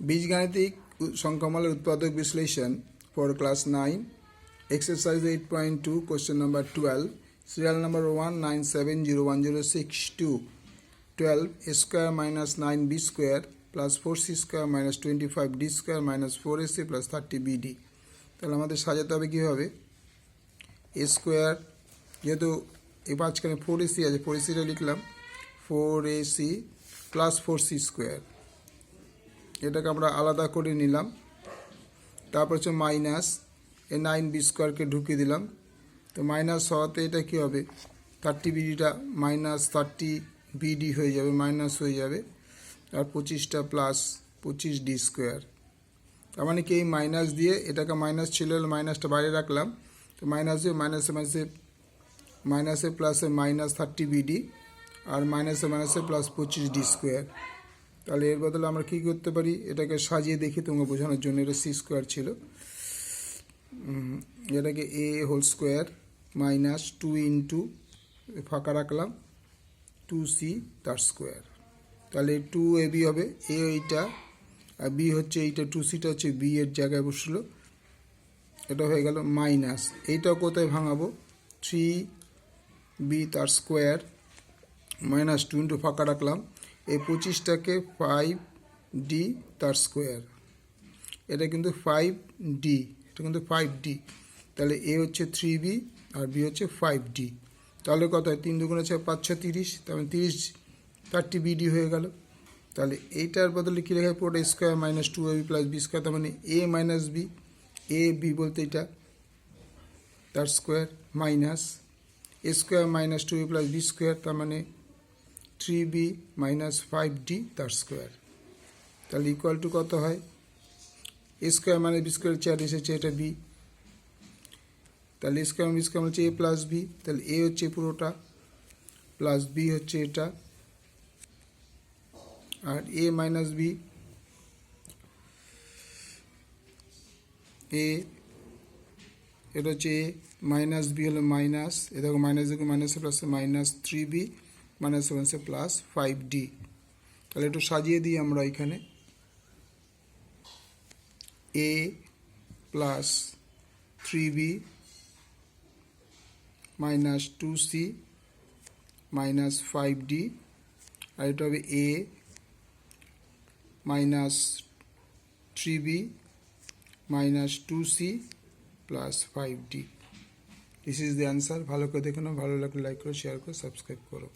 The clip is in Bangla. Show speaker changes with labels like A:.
A: বীজগাণিতিক সংখ্যামালার উৎপাদক বিশ্লেষণ for class nine exercise eight point two question number twelve serial number one nine seven zero one zero six two twelve square minus nine B square plus four C square minus twenty five D square minus four A C plus thirty B D তাহলে আমাদের সাজাতে হবে কীভাবে? এ স্কোয়ার যেহেতু এই মাঝখানে ফোর এসি আছে ফোর এসিটা লিখলাম four A C plus four C square এটাকে আমরা আলাদা করে নিলাম। তারপর হচ্ছে মাইনাস, এ নাইন বি স্কোয়ারকে ঢুকিয়ে দিলাম। তো মাইনাস হওয়াতে এটা কী হবে? থার্টি বিডিটা মাইনাস থার্টি বিডি হয়ে যাবে, মাইনাস হয়ে যাবে। আর পঁচিশটা প্লাস পঁচিশ ডি স্কোয়ার। তার মানে কি এই মাইনাস দিয়ে এটাকে মাইনাস ছিল মাইনাসটা বাইরে রাখলাম। তো মাইনাস দিয়ে মাইনাসে মাইনাসে মাইনাসে প্লাসে মাইনাস থার্টি বিডি আর মাইনাসে মাইনাসে প্লাস পঁচিশ ডি স্কোয়ার। তাহলে এর বদলে আমরা কী করতে পারি? এটাকে সাজিয়ে দেখি, তোমাকে বোঝানোর জন্য। এটা সি স্কোয়ার ছিল। এটাকে A whole square minus two into ফাঁকা রাখলাম। টু সি তার স্কোয়ার। তাহলে টু এ বি হবে। এ এইটা আর বি হচ্ছে এইটা। টু সিটা হচ্ছে বি এর জায়গায় বসল। এটা হয়ে গেল মাইনাস। এইটাও কোথায় ভাঙাবো? থ্রি বি তার স্কোয়ার মাইনাস টু ইন্টু ফাঁকা রাখলাম। এই পঁচিশটাকে ফাইভ ডি তার স্কোয়ার এটা কিন্তু ফাইভ ডি এটা কিন্তু ফাইভ ডি তাহলে এ হচ্ছে থ্রি বি আর বি হচ্ছে ফাইভ ডি তাহলে কত হয়? তিন দুগুণ আছে পাঁচ ছ তিরিশ। তাহলে তিরিশ থার্টি বিডি হয়ে গেল। তাহলে এইটার বদলে কী লেখা পুরোটা square minus two B plus B square তার মানে A minus B A B বলতে এটা তার square minus A square minus two A plus B square তার মানে three B minus five D তার স্কোয়ার তাহলে ইকুয়াল টু কত হয়? এ স্কোয়ার মানে বি স্কোয়ার চার এসেছে, এটা বি তাহলে স্কোয়ার বি স্কোয়ার হচ্ছে এ প্লাস বি তাহলে এ হচ্ছে পুরোটা প্লাস বি হচ্ছে এটা। আর এ মাইনাস বি এ এটা হচ্ছে এ মাইনাস বি হলো মাইনাস এ দেখো মাইনাস দেখো minus plus minus three B minus seven C plus five D তাহলে একটু সাজিয়ে দিই আমরা এখানে। A plus three B minus two C minus five D আর এটা হবে A minus three B minus two C plus five D this is the answer ভালো করে দেখে নাও। ভালো লাগলে লাইক করো শেয়ার করো সাবস্ক্রাইব করো।